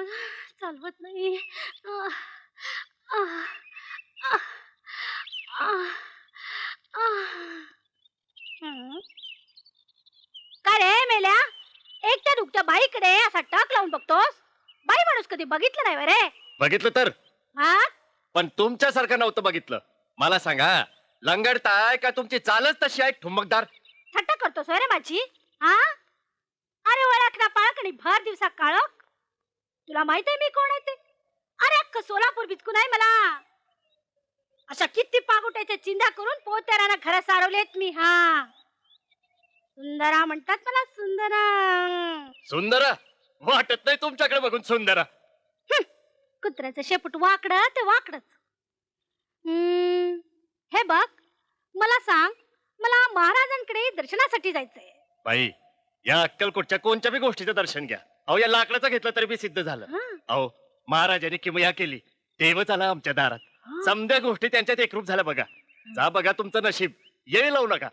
अं, चालवत नाही. काय रे मेल्या? एकट्या दुकट्या बाईकडे असा टक लावून बघतोस? बाई माणूस कधी बघितलं नाही रे बघितलं तर? हा? पण तुमच्यासारखं नव्हतं बघितलं. मला सांगा लंगडताय का तुमची चालच तशी आहे ठुमकदार? थट्टा करतोस रे माझी हा? अरे ओळख ना पाळक आणि भर दिवसा काळक तुला माहीत आहे मी कोण आहे ते? अरे अख्खं सोलापूर बिचकून आहे मला. अशा किती पागुट्याच्या चिंध्या करून पोत्यारांना घरं सारवलेत मी हा. सुंदरा म्हणतात मला सुंदरा. सुंदरा? वाटत नाही तुमच्याकडे बघून सुंदरा. कुत्र्याचं शेपूट वाकडं ते वाकडच हे बघ मला सांग मला महाराजांकडे दर्शनासाठी जायचंय. बाई या अक्कलकोटच्या कोणत्या बी गोष्टीचं दर्शन घ्या. अहो या लाकडाचं घेतलं तरी बी सिद्ध झालं. हं, अहो महाराजांनी किमया केली. देवच आला आमच्या दारात. समध्या गोष्टी त्यांच्यात एकरूप झाल्या बघा. जा बघा तुमचं नशीब. येळ लावू नका.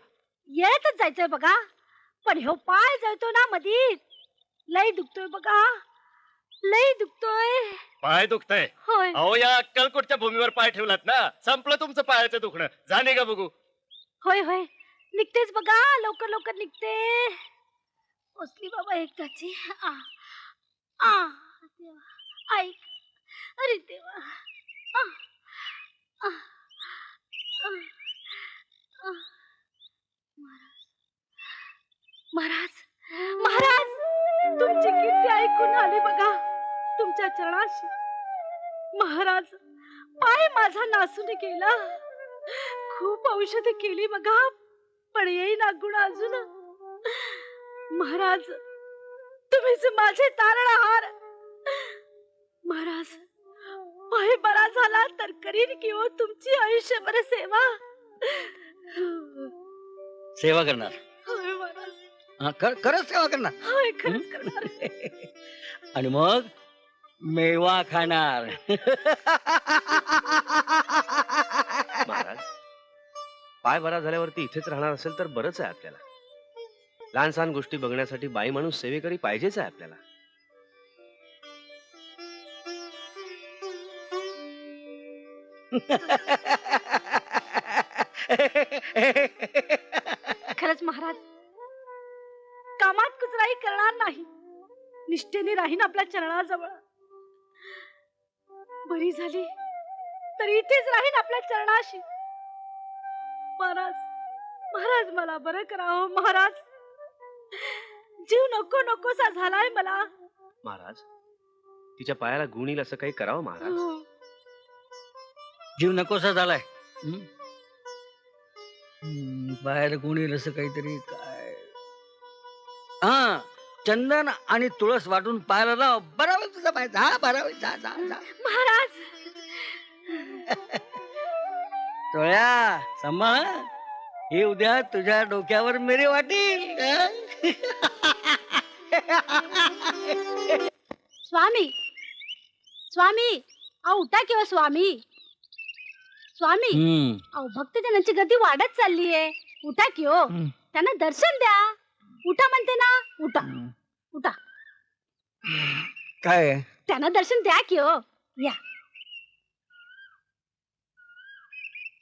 येतच जायचंय बघा. पण ह्यो पाय जळतो ना मधी लय दुखतोय बघा. लय दुखतोय. पाय दुखतय. होय. अहो या अक्कलकोटच्या भूमीवर पाय ठेवलात ना संपलं तुमचं पायाचं दुखणं. जाणे का बघू. होय होय. निघतेच बघा. लवकर लवकर निघते. पोचली बाबा एकदाची. आ आ देवा ऐक. अरे देवा. आ आ आ, आ. महाराज. महाराज. तुमची कीर्ती ऐकून आली बघा. तुमच्या चरणाशी. महाराज पाय माझा नासून गेला. खूप औषध केली बघा. पण येईना गुण अजून. महाराज तुम्हीच माझे तारण आहार. महाराज पाय बरा झाला तर करीन की हो तुमची आयुष्यभर सेवा. सेवा करणार. होय महाराज. हा, कर खरंच सेवा करणार. होय खरंच करणार. आणि मग मेवा खाणार. महाराज पाय बरा झाल्यावरती इथेच राहणार असेल तर बरंच आहे आपल्याला. लहान सहान गोष्टी बघण्यासाठी बाई माणूस सेवेकरी पाहिजेच आहे आपल्याला. खरंच महाराज कामात कुचराई करणार नाही. निष्ठेने राहीन आपल्या चरणाजवळ. बरी झाली तर इथेच राहीन आपल्या चरणाशी. महाराज महाराज मला बरं करावं महाराज. जीव नको नकोसा झालाय मला महाराज तिच्या पायाला गुण येईल असं काही करावं महाराज हो. जीव नकोसा झालाय हं? हं, बाहेर कोणी असं काहीतरी काय हा चंदन आणि तुळस वाटून पाहायला लाव बरा होईल तुझा पाय जा बरा होईल जा जा जा महाराज तोळ्या सांभाळ हं? हे उद्या तुझ्या डोक्यावर मेरे वाटेल हं? स्वामी स्वामी अहो उठा किंवा स्वामी? स्वामी. अहो भक्तजनांची गती वाढत चालली आहे उठा की हो. त्यांना दर्शन द्या. उठा म्हणते ना. उठा. उठा. काय? त्यांना दर्शन द्या की हो. या.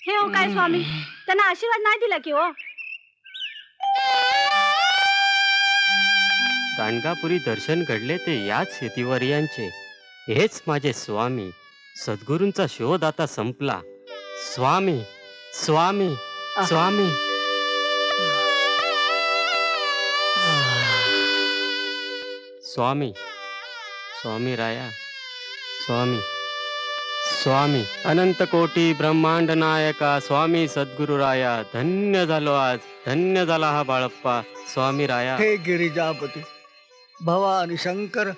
हे हो काय स्वामी? त्यांना आशीर्वाद नाही दिला की हो? गाणगापुरी दर्शन घडले ते याच शेतीवर्यांचे हेच माझे स्वामी. सद्गुरूंचा शोध आता संपला. स्वामी स्वामी स्वामी. स्वामी स्वामी राया. स्वामी स्वामी. अनंत कोटी ब्रह्मांड नायका. स्वामी सद्गुरु राया. धन्य झालो आज. धन्य झाला हा बाळप्पा. स्वामी राया. हे गिरिजापती भवानी शंकर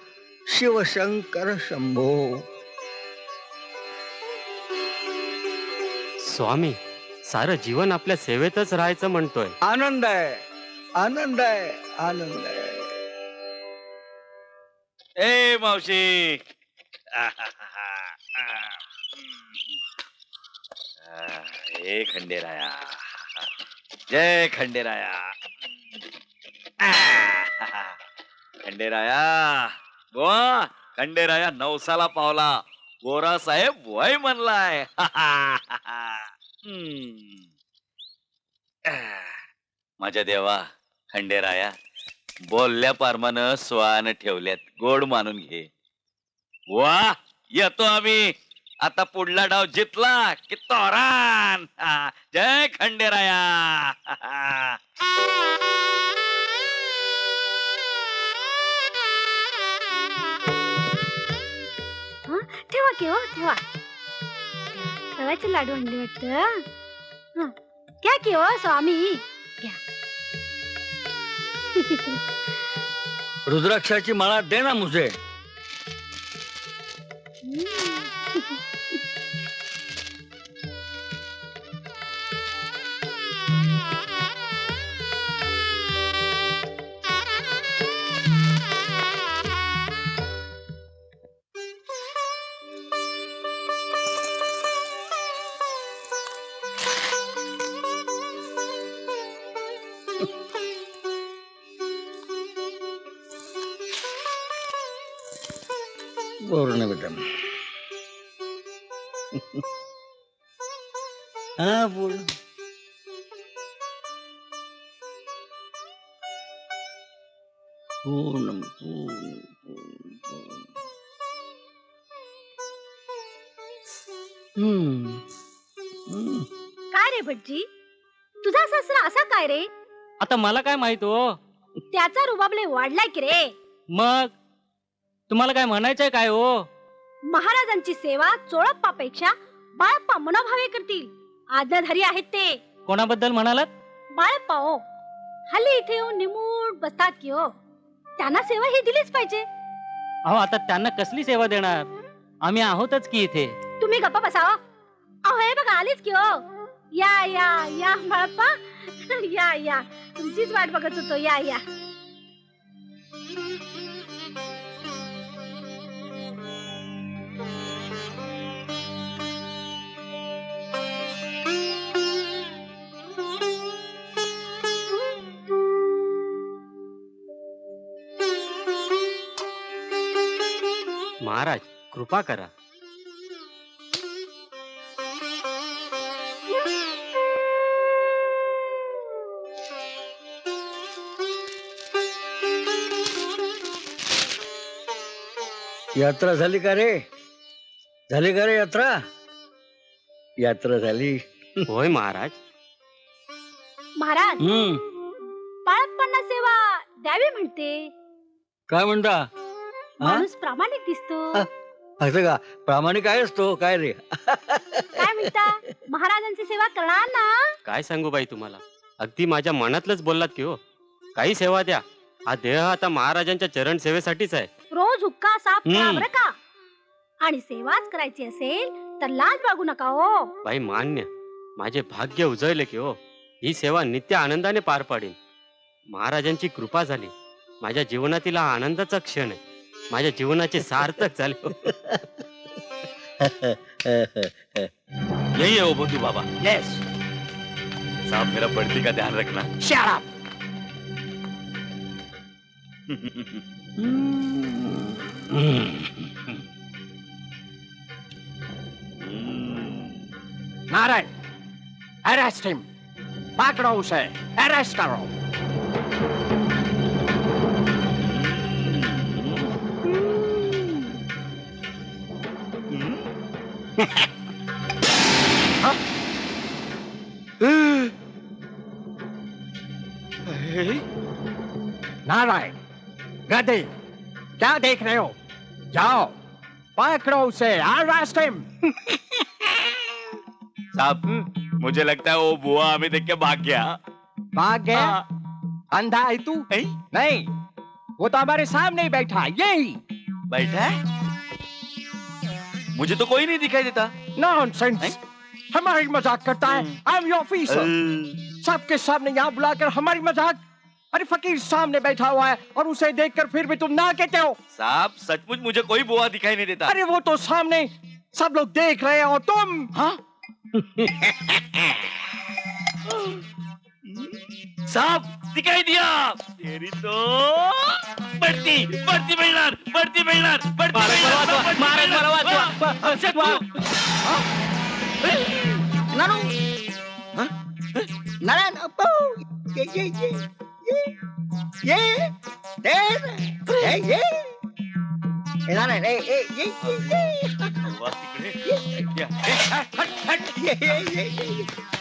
शिवशंकर शंभो। स्वामी सारं जीवन आपल्या सेवेतच राहायचं म्हणतोय. आनंद आहे आनंद आहे आनंद आहे. ए मावशी! हे खंडेराया. जय खंडेराया. खंडेराया. बुवा खंडेराया नवसाला पावला. गोरा साहेब वय म्हणलाय. माझ्या देवा खंडेराया बोलल्या पारमानं स्वान ठेवल्यात. गोड मानून घे. वा येतो आम्ही. आता पुढला डाव जितला की तोरान. हा, जय खंडेराया. की हो ठेवा रव्याचे लाडू आणले वाटत घ्या की हो स्वामी. घ्या. रुद्राक्षाची माळा दे ना मुझे. पूर्ण बेटा. हा पूर्ण पूर्ण पूर्ण पूर्ण पूर्ण. हम्म. हम्म. काय रे भटजी? तुझा सासरा असा काय रे? आता मला काय माहीत हो? त्याचा रुबाबले वाढलाय की रे. मग? तुम्हाला काय म्हणायचंय काय हो? महाराजांची सेवा चोळप्पापेक्षा बाळप्पा मनोभावे करतील. आज्ञाधारी आहेत ते. कोणाबद्दल म्हणालात? बाळप्पा हो. हल्ली इथे येऊन निमूट बसतात की हो. त्यांना सेवा ही दिलीच पाहिजे. अहो आता त्यांना कसली सेवा देणार? आम्ही आहोतच की इथे. तुम्ही गप्पा बसावा. अहो हे बघा आलीच की हो. या या या बाळप्पा. या या. तुमचीच वाट बघत होतो. या या. महाराज कृपा करा. यात्रा झाली का रे? झाली का रे यात्रा? यात्रा झाली. होय महाराज. महाराज हम्म. बाळप्पांना सेवा द्यावी म्हणते. काय म्हणता? माणूस प्रामाणिक दिसतो. असं का? प्रामाणिक आहे असतो काय रे? काय म्हणता? महाराजांची सेवा करणार ना? काय सांगू बाई तुम्हाला? अगदी माझ्या मनातलंच बोललात की हो. काही सेवा द्या. हा देह आता महाराजांच्या चरण सेवेसाठीच आहे. रोज हुक्का साफ करा हम्म. बरं का? आणि सेवाच करायची असेल तर लाज बागू नका हो. बाई मान्य. माझे भाग्य उजळले की हो. ही सेवा नित्य आनंदाने पार पाडेन. महाराजांची कृपा झाली. माझ्या जीवनातील हा आनंदाचा क्षण आहे. माझ्या जीवनाचे सार्थक झाले हो. यही है वो बाबा यस साहब मेरा बढ़ती का ध्यान रखना नारायण अरेस्ट हिम पकड़ो उसे अरेस्ट करो नारायण गधे क्या देख रहे हो? जाओ पकड़ो उसे साहब मुझे लगता है वो बुआ हमें देख के भाग गया। भाग गया? हाँ, अंधा है तू? नहीं वो तो हमारे सामने ही बैठा यही। बैठा है? मुझे तो कोई नहीं दिखाई देता। नॉनसेंस हमारी मज़ाक करता है। आई एम योर ऑफिसर सबके सामने यहाँ बुलाकर हमारी मज़ाक। अरे फकीर सामने बैठा हुआ है और उसे देखकर फिर भी तुम ना कहते हो। साहब सचमुच मुझे कोई बुआ दिखाई नहीं देता। अरे वो तो सामने सब लोग देख रहे हो तुम? हाँ? साहब दिखाई दिया। तेरी तो भरती भरती मिळणार भरती मिळणार भरती मिळणार, भरती मिळणार. वा, शकू. नारायण वा, तिकडे. या. ए, हट, हट, हट.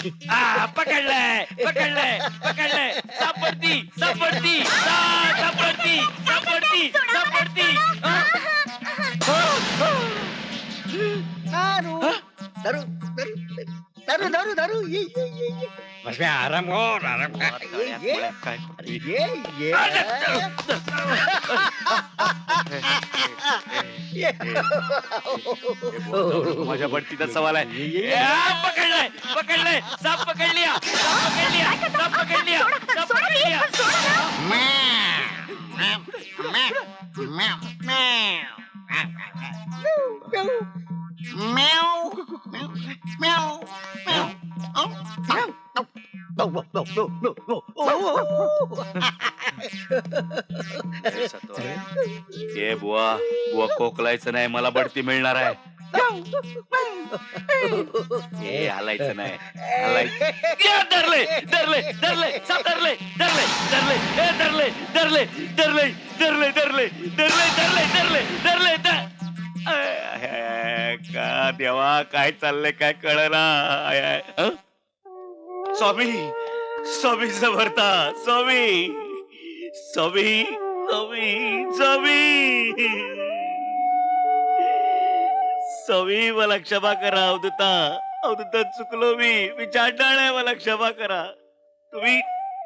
हा ये ये ये आ, पकडलंय पकडलंय पकडलंय. सापडती सापडती. सा- सापडती सापडती सापडती. धरू धरू धरू ये ये ये ये बस आराम कर आराम माझ्या भरतीचा सवाल आहे पकडलाय पकडलाय साप पकडली पकडली साप पकडली साप पकडली Meow. Meow. Meow. Meow. Oh. Meow. No, no, no, no, no, no. Oh. ए बुवा बुवा खोकलायचं नाही मला बढती मिळणार आहे ए हलायचं नाही हलायचं या, धरले धरले धरले धरले धरले धरले ए धरले धरले धरले धरले धरले धरले धरले धरले धरले का देवा काय चाललंय काय कळना? स्वामी स्वामी समर्था स्वामी स्वामी स्वामी स्वामी. स्वामी मला क्षमा करा अवधुता. अवधुता चुकलो मी. मी चांडाळ आहे मला क्षमा करा. तुम्ही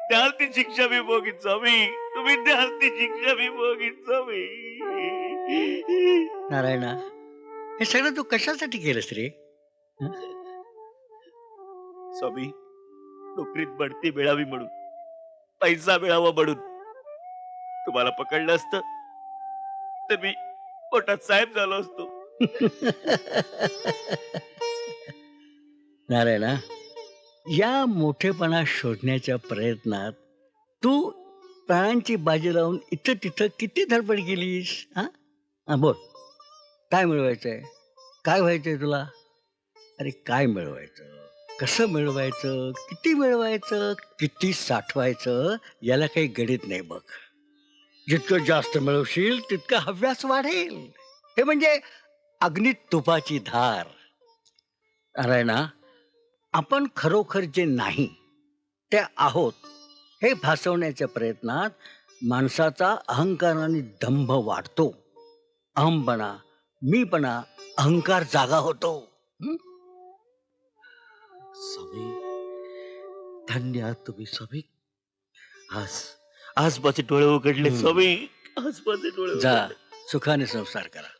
द्याल ती शिक्षा मी भोगीत स्वामी. तुम्ही द्याल ती शिक्षा मी भोगीत स्वामी. नारायणा हे सगळं तू कशासाठी केलंस रे स्वामी नोकरीत बढती मिळावी म्हणून पैसा मिळावा म्हणून. तुम्हाला पकडलं असतं तर मी पोटात साहेब झालो असतो. नारायणा या मोठेपणा शोधण्याच्या प्रयत्नात तू प्राणांची बाजी लावून इथं तिथं किती धडपड केलीस? हा? हा, बोल. काय मिळवायचंय? काय व्हायचंय तुला? अरे काय मिळवायचं? कसं मिळवायचं? किती मिळवायचं? किती साठवायचं? याला काही गणित नाही बघ. जितकं जास्त मिळवशील तितकं हव्यास वाढेल. हे म्हणजे अग्नीत तुपाची धार. नारायणा आपण खरोखर जे नाही ते आहोत हे भासवण्याच्या प्रयत्नात माणसाचा अहंकार आणि दंभ वाढतो. अहमपणा मीपणा अहंकार जागा होतो. स्वामी धन्य तुम्ही स्वामी आज आज माझे डोळे उघडले. स्वामी आज माझे डोळे जा. सुखाने संसार करा.